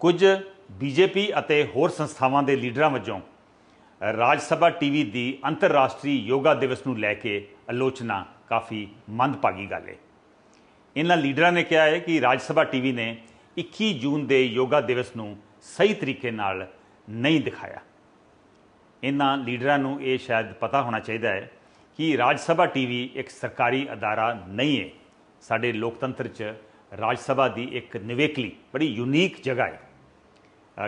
ਕੁਝ ਬੀਜੇਪੀ ਅਤੇ ਹੋਰ ਸੰਸਥਾਵਾਂ ਦੇ ਲੀਡਰਾਂ ਵੱਲੋਂ ਰਾਜ ਸਭਾ ਟੀਵੀ ਦੀ ਅੰਤਰਰਾਸ਼ਟਰੀ ਯੋਗਾ ਦਿਵਸ ਨੂੰ ਲੈ ਕੇ ਆਲੋਚਨਾ ਕਾਫੀ ਮੰਦਭਾਗੀ ਗੱਲ ਹੈ ਇਹਨਾਂ ਲੀਡਰਾਂ ਨੇ ਕਿਹਾ ਹੈ ਕਿ ਰਾਜ ਸਭਾ ਟੀਵੀ ਨੇ 21 ਜੂਨ ਦੇ ਯੋਗਾ ਦਿਵਸ ਨੂੰ ਸਹੀ ਤਰੀਕੇ ਨਾਲ ਨਹੀਂ ਦਿਖਾਇਆ। ਇਹਨਾਂ ਲੀਡਰਾਂ ਨੂੰ ਇਹ ਸ਼ਾਇਦ ਪਤਾ ਹੋਣਾ ਚਾਹੀਦਾ ਹੈ ਕਿ ਰਾਜ ਸਭਾ ਟੀਵੀ ਇੱਕ ਸਰਕਾਰੀ ਅਦਾਰਾ ਨਹੀਂ ਹੈ ਸਾਡੇ ਲੋਕਤੰਤਰ 'ਚ ਰਾਜ ਸਭਾ ਦੀ ਇੱਕ ਨਿਵੇਕਲੀ ਬੜੀ ਯੂਨੀਕ ਜਗ੍ਹਾ ਹੈ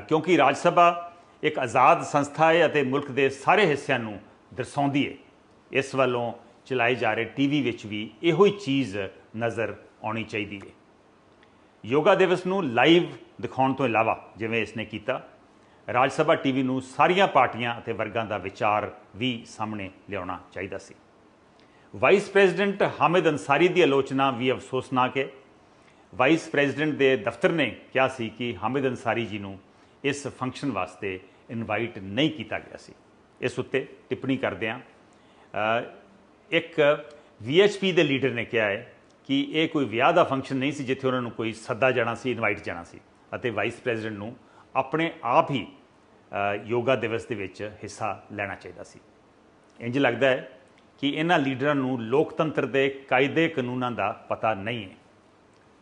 ਕਿਉਂਕਿ ਰਾਜ ਸਭਾ ਇੱਕ ਆਜ਼ਾਦ ਸੰਸਥਾ ਹੈ ਅਤੇ ਮੁਲਕ ਦੇ ਸਾਰੇ ਹਿੱਸਿਆਂ ਨੂੰ ਦਰਸਾਉਂਦੀ ਹੈ। ਇਸ ਵੱਲੋਂ ਚਲਾਏ ਜਾ ਰਹੇ ਟੀਵੀ ਵਿੱਚ ਵੀ ਇਹੋ ਹੀ ਚੀਜ਼ ਨਜ਼ਰ ਆਉਣੀ ਚਾਹੀਦੀ ਹੈ। ਯੋਗਾ ਦਿਵਸ ਨੂੰ ਲਾਈਵ ਦਿਖਾਉਣ ਤੋਂ ਇਲਾਵਾ ਜਿਵੇਂ ਇਸ ਨੇ ਕੀਤਾ, ਰਾਜ ਸਭਾ ਟੀਵੀ ਨੂੰ ਸਾਰੀਆਂ ਪਾਰਟੀਆਂ ਅਤੇ ਵਰਗਾਂ ਦਾ ਵਿਚਾਰ ਵੀ ਸਾਹਮਣੇ ਲਿਆਉਣਾ ਚਾਹੀਦਾ ਸੀ। ਵਾਈਸ ਪ੍ਰੈਜ਼ੀਡੈਂਟ ਹਾਮਿਦ ਅਨਸਾਰੀ ਦੀ ਆਲੋਚਨਾ ਵੀ ਅਫਸੋਸਨਾਕ ਹੈ। ਵਾਈਸ ਪ੍ਰੈਜ਼ੀਡੈਂਟ ਦੇ ਦਫ਼ਤਰ ਨੇ ਕਿਹਾ ਸੀ ਕਿ ਹਾਮਿਦ ਅਨਸਾਰੀ ਜੀ ਨੂੰ ਇਸ ਫੰਕਸ਼ਨ ਵਾਸਤੇ ਇਨਵਾਈਟ ਨਹੀਂ ਕੀਤਾ ਗਿਆ ਸੀ। ਇਸ ਉੱਤੇ ਟਿੱਪਣੀ ਕਰਦਿਆਂ ਅ, ਇੱਕ VHP ਦੇ ਲੀਡਰ ਨੇ ਕਿਹਾ ਹੈ ਕਿ ਇਹ ਕੋਈ ਵਿਆਹ ਦਾ ਫੰਕਸ਼ਨ ਨਹੀਂ ਸੀ ਜਿੱਥੇ ਉਹਨਾਂ ਨੂੰ ਕੋਈ ਸੱਦਾ ਜਾਣਾ ਸੀ ਇਨਵਾਈਟ ਜਾਣਾ ਸੀ ਅਤੇ ਵਾਈਸ ਪ੍ਰੈਜ਼ੀਡੈਂਟ ਨੂੰ ਆਪਣੇ ਆਪ ਹੀ ਯੋਗਾ ਦਿਵਸ ਦੇ ਵਿੱਚ ਹਿੱਸਾ ਲੈਣਾ ਚਾਹੀਦਾ ਸੀ। ਇੰਜ ਲੱਗਦਾ ਹੈ ਕਿ ਇਹਨਾਂ ਲੀਡਰਾਂ ਨੂੰ ਲੋਕਤੰਤਰ ਦੇ ਕਾਇਦੇ ਕਾਨੂੰਨਾਂ ਦਾ ਪਤਾ ਨਹੀਂ ਹੈ।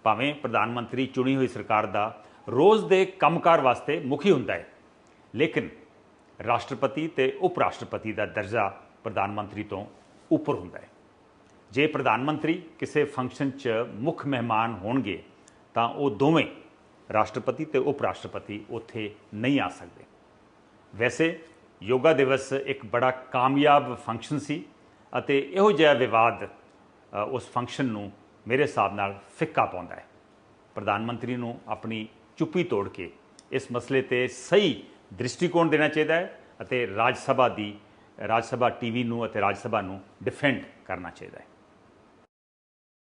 ਭਾਵੇਂ ਪ੍ਰਧਾਨ ਮੰਤਰੀ ਚੁਣੀ ਹੋਈ ਸਰਕਾਰ ਦਾ ਰੋਜ਼ ਦੇ ਕੰਮਕਾਰ ਵਾਸਤੇ ਮੁਖੀ ਹੁੰਦਾ ਹੈ। ਲੇਕਿਨ ਰਾਸ਼ਟਰਪਤੀ ਤੇ ਉਪ ਰਾਸ਼ਟਰਪਤੀ ਦਾ ਦਰਜਾ ਪ੍ਰਧਾਨ ਮੰਤਰੀ ਤੋਂ ਉੱਪਰ ਹੁੰਦਾ ਹੈ। ਜੇ ਪ੍ਰਧਾਨ ਮੰਤਰੀ ਕਿਸੇ ਫੰਕਸ਼ਨ 'ਚ ਮੁੱਖ ਮਹਿਮਾਨ ਹੋਣਗੇ, ਤਾਂ ਉਹ ਦੋਵੇਂ ਰਾਸ਼ਟਰਪਤੀ ਤੇ ਉਪ ਰਾਸ਼ਟਰਪਤੀ ਉੱਥੇ ਨਹੀਂ ਆ ਸਕਦੇ। ਵੈਸੇ ਯੋਗਾ ਦਿਵਸ ਇੱਕ ਬੜਾ ਕਾਮਯਾਬ ਫੰਕਸ਼ਨ ਸੀ ਅਤੇ ਇਹੋ ਜਿਹਾ ਵਿਵਾਦ ਉਸ ਫੰਕਸ਼ਨ ਨੂੰ ਮੇਰੇ ਹਿਸਾਬ ਨਾਲ ਫਿੱਕਾ ਪਾਉਂਦਾ ਹੈ। ਪ੍ਰਧਾਨ ਮੰਤਰੀ ਨੂੰ ਆਪਣੀ ਚੁੱਪੀ ਤੋੜ ਕੇ ਇਸ ਮਸਲੇ ਤੇ ਸਹੀ ਦ੍ਰਿਸ਼ਟੀਕੋਣ ਦੇਣਾ ਚਾਹੀਦਾ ਹੈ ਅਤੇ ਰਾਜ ਸਭਾ ਦੀ, ਰਾਜ ਸਭਾ ਟੀਵੀ ਨੂੰ ਅਤੇ ਰਾਜ ਸਭਾ ਨੂੰ ਡਿਫੈਂਡ ਕਰਨਾ ਚਾਹੀਦਾ ਹੈ।